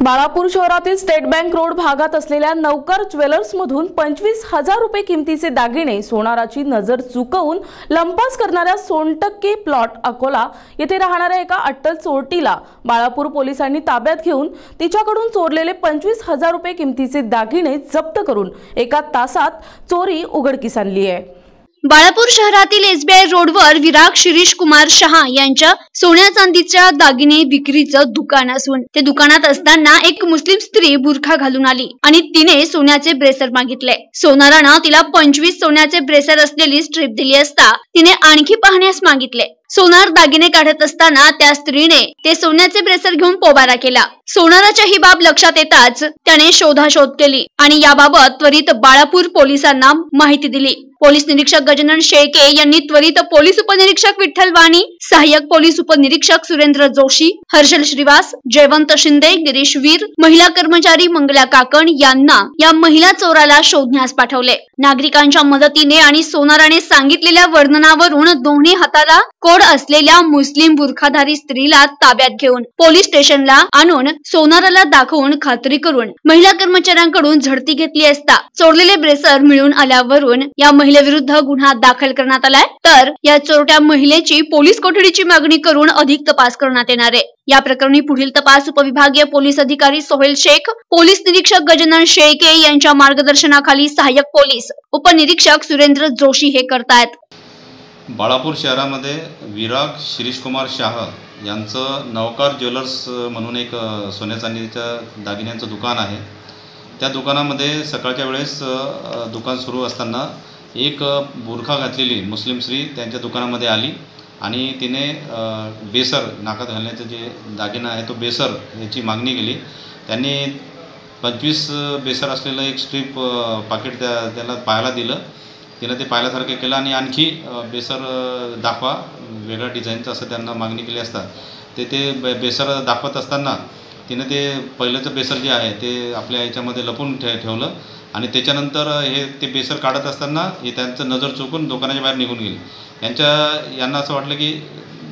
बाळापूर शहरातील state bank road भागात असलेल्या नौकर ज्वेलर्समधून पंचवीस हजार रुपये किमतीचे दागिने सोनाराची नजर चुकवून लंपास करणाऱ्या सोनटक्के प्लॉट अकोला येथे राहणाऱ्या एका अट्टल चोरटीला बाळापूर पोलिसांनी ताब्यात घेऊन तिच्याकडून चोरलेले पंचवीस हजार रुपये किमतीचे दागिने जप्त करून एका तासात चोरी उघडकीस आणली आहे. बाळापूर शहरातील एसबीआय रोडवर विराग शिरीष कुमार शहा यांच्या सोन्या चांदीच्या दागिने विक्रीचं दुकान असून ते दुकानात असताना एक मुस्लिम स्त्री बुरखा घालून आली आणि तिने सोन्याचे ब्रेसर मागितले. सोनारानं तिला पंचवीस सोन्याचे ब्रेसर असलेली स्ट्रीप दिली असता तिने आणखी पाहण्यास मागितले. सोनार दागिने काढत असताना त्या स्त्रीने ते सोन्याचे ब्रेसर घेऊन पोबारा केला. सोनाराच्या ही बाब लक्षात येताच त्याने शोधाशोध केली आणि याबाबत त्वरित बाळापूर पोलिसांना माहिती दिली. पोलीस निरीक्षक गजानन शेळके यांनी त्वरित पोलीस उपनिरीक्षक विठ्ठल वाणी सहाय्यक पोलीस उपनिरीक्षक सुरेंद्र जोशी हर्षल श्रीवास जयवंत शिंदे गिरीश वीर महिला कर्मचारी मंगला काकण यांना या महिला चोराला शोधण्यास पाठवले. नागरिकांच्या मदतीने आणि सोनाराने सांगितलेल्या वर्णनावरून दोन्ही हाताला कोड असलेल्या मुस्लिम बुरखाधारी स्त्रीला ताब्यात घेऊन पोलीस स्टेशनला आणून सोनाराला दाखवून खात्री करून महिला कर्मचाऱ्यांकडून झडती घेतली असता चोरलेले ब्रेसर मिळून आल्यावरून या महिलेविरुद्ध गुन्हा दाखल करण्यात आलाय. तर या चोरट्या महिलेची पोलीस कोठडीची मागणी करून अधिक तपास करण्यात येणार आहे. या प्रकरणी पुढील तपास उपविभागीय पोलीस अधिकारी सोहेल शेख पोलीस निरीक्षक गजानन शेळके यांच्या मार्गदर्शनाखाली सहाय्यक पोलीस उपनिरीक्षक सुरेंद्र जोशी हे करतायत. बाळापूर शहरामध्ये विराग शिरीषकुमार शाह यांचं नवकार ज्वेलर्स म्हणून एक सोन्याचांदीच्या सोन्या चांदीच्या दागिन्यांचं दुकान आहे. त्या दुकानामध्ये सकाळच्या वेळेस दुकान सुरू असताना एक बुरखा घातलेली मुस्लिम स्त्री त्यांच्या दुकानामध्ये आली आणि तिने बेसर नाकात घालण्याचं जे दागिना आहे तो बेसर याची मागणी केली. त्यांनी पंचवीस बेसर असलेलं एक स्ट्रीप पाकिट त्या त्याला पाहायला दिलं. तिनं ते पाहिल्यासारखं केलं आणि आणखी बेसर दाखवा वेगळ्या डिझाईनचं असं त्यांना मागणी केली असता. ते ते बे बेसर दाखवत असताना तिनं ते पहिलंचं बेसर जे आहे ते आपल्या याच्यामध्ये लपून ठे ठेवलं आणि त्याच्यानंतर हे ते बेसर काढत असताना हे त्यांचं नजर चुकून दुकानाच्या बाहेर निघून गेली. यांच्या यांना असं वाटलं की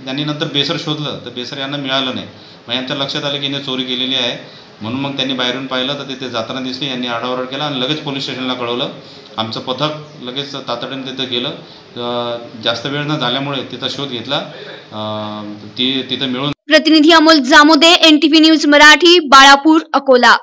त्यांनी नंतर बेसर शोधलं तर बेसर यांना मिळालं नाही. मग यांच्या लक्षात आलं की हिने चोरी केलेली आहे. म्हणून मग त्यांनी बाहेरून पाहिलं तर तिथे जाताना दिसली यांनी आडावरड केला आणि लगेच पोलीस स्टेशनला कळवलं. आमचं पथक लगेच तातडीने तिथं गेलं. जास्त वेळ न झाल्यामुळे तिचा शोध घेतला. ती तिथं मिळून प्रतिनिधी अमोल जामोदे एनटीव्ही न्यूज मराठी बाळापूर अकोला.